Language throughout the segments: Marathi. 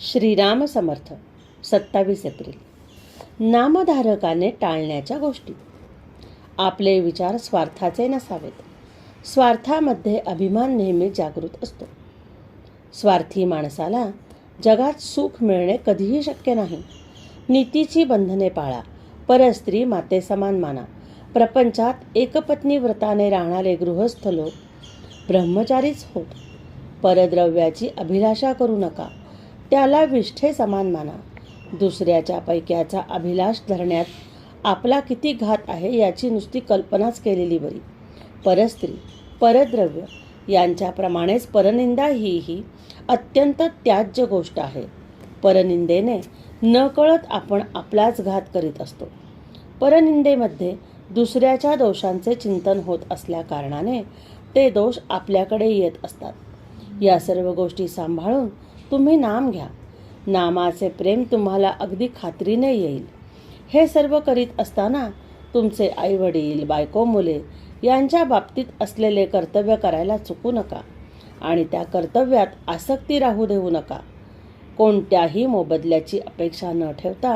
श्रीराम समर्थ सत्तावीस एप्रिल. नामधारकाने टाळण्याच्या गोष्टी. आपले विचार स्वार्थाचे नसावेत. स्वार्थामध्ये अभिमान नेहमी जागृत असतो. स्वार्थी माणसाला जगात सुख मिळणे कधीही शक्य नाही. नीतीची बंधने पाळा परस्त्री माते समान माना. प्रपंचात एकपत्नी व्रताने राहणारे गृहस्थ लोक ब्रह्मचारीच होत. परद्रव्याची अभिलाषा करू नका. त्याला विष्ठे समान माना. दुसऱ्याच्या पैक्याचा अभिलाष धरण्यात आपला किती घात आहे याची नुसती कल्पनाच केलेली बरी. परस्त्री परद्रव्य यांच्याप्रमाणेच परनिंदा ही ही अत्यंत त्याज्य गोष्ट आहे. परनिंदेने नकळत आपण आपलाच घात करीत असतो. परनिंदेमध्ये दुसऱ्याच्या दोषांचे चिंतन होत असल्याकारणाने ते दोष आपल्याकडे येत असतात. या सर्व गोष्टी सांभाळून तुम्ही नाम घ्या. नामाचे प्रेम तुम्हाला अगदी खात्रीने येईल. हे सर्व करीत असताना तुमचे आईवडील बायको मुले यांच्या बाबतीत असलेले कर्तव्य करायला चुकू नका आणि त्या कर्तव्यात आसक्ती राहू देऊ नका. कोणत्याही मोबदल्याची अपेक्षा न ठेवता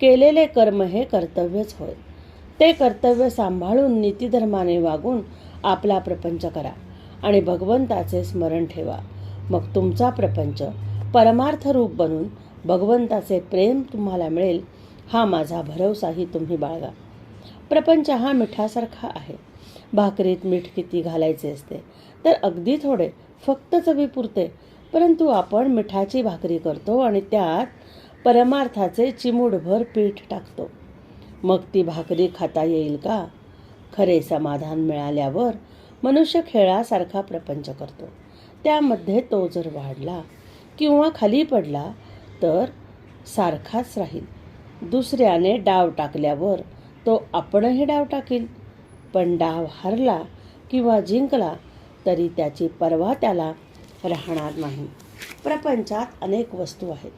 केलेले कर्म हे कर्तव्यच होय. ते कर्तव्य सांभाळून नीतिधर्माने वागून आपला प्रपंच करा आणि भगवंताचे स्मरण ठेवा. मग तुमचा प्रपंच परमार्थ रूप बनून भगवंताचे प्रेम तुम्हाला मिळेल हा माझा भरवसाही तुम्ही बाळगा. प्रपंच हा मिठासारखा आहे. भाकरीत मीठ किती घालायचे असते तर अगदी थोडे फक्त चवीपुरते परंतु आपण मिठाची भाकरी करतो आणि त्यात परमार्थाचे चिमूटभर पीठ टाकतो. मग ती भाकरी खाता येईल का? खरे समाधान मिळाल्यावर मनुष्य खेळासारखा प्रपंच करतो. त्यामध्ये तो जर वाढला किंवा खाली पडला तर सारखाच राहील. दुसऱ्याने डाव टाकल्यावर तो आपणही डाव टाकेल. पण डाव हरला किंवा जिंकला तरी त्याची पर्वा त्याला राहणार नाही. प्रपंचात अनेक वस्तू आहेत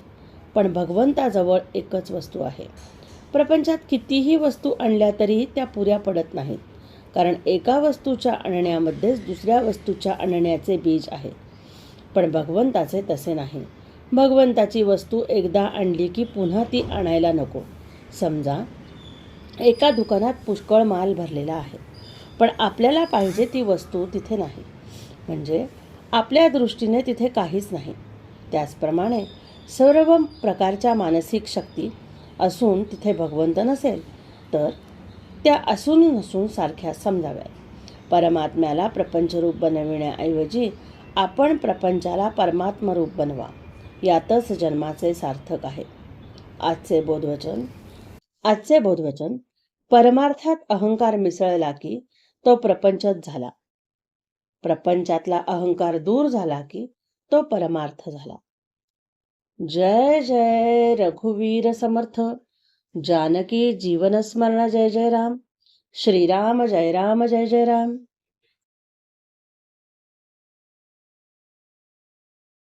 पण भगवंताजवळ एकच वस्तू आहे. प्रपंचात कितीही वस्तू आणल्या तरी त्या पुऱ्या पडत नाहीत कारण एका वस्तूच्या आणण्यामध्येच दुसऱ्या वस्तूच्या आणण्याचे बीज आहे. पण भगवंताचे तसे नाही. भगवंताची वस्तू एकदा आणली की पुन्हा ती आणायला नको. समजा एका दुकानात पुष्कळ माल भरलेला आहे पण आपल्याला पाहिजे ती वस्तू तिथे नाही. म्हणजे आपल्या दृष्टीने तिथे काहीच नाही. त्याचप्रमाणे सर्व प्रकारच्या मानसिक शक्ती असून तिथे भगवंत नसेल तर त्या असून नसून सारख्या समजाव्यात. परमात्म्याला प्रपंचरूप बनविण्याऐवजी आपण प्रपंचाला परमात्मरूप बनवा. यातच जन्माचे सार्थक आहे आजचे बोधवचन आजचे बोधवचन परमार्थात अहंकार मिसळला की तो प्रपंचच झाला. प्रपंचातला अहंकार दूर झाला की तो परमार्थ झाला. जय जय रघुवीर समर्थ. जानकी जीवन स्मरण जय जय राम. श्रीराम जय राम जय जय राम.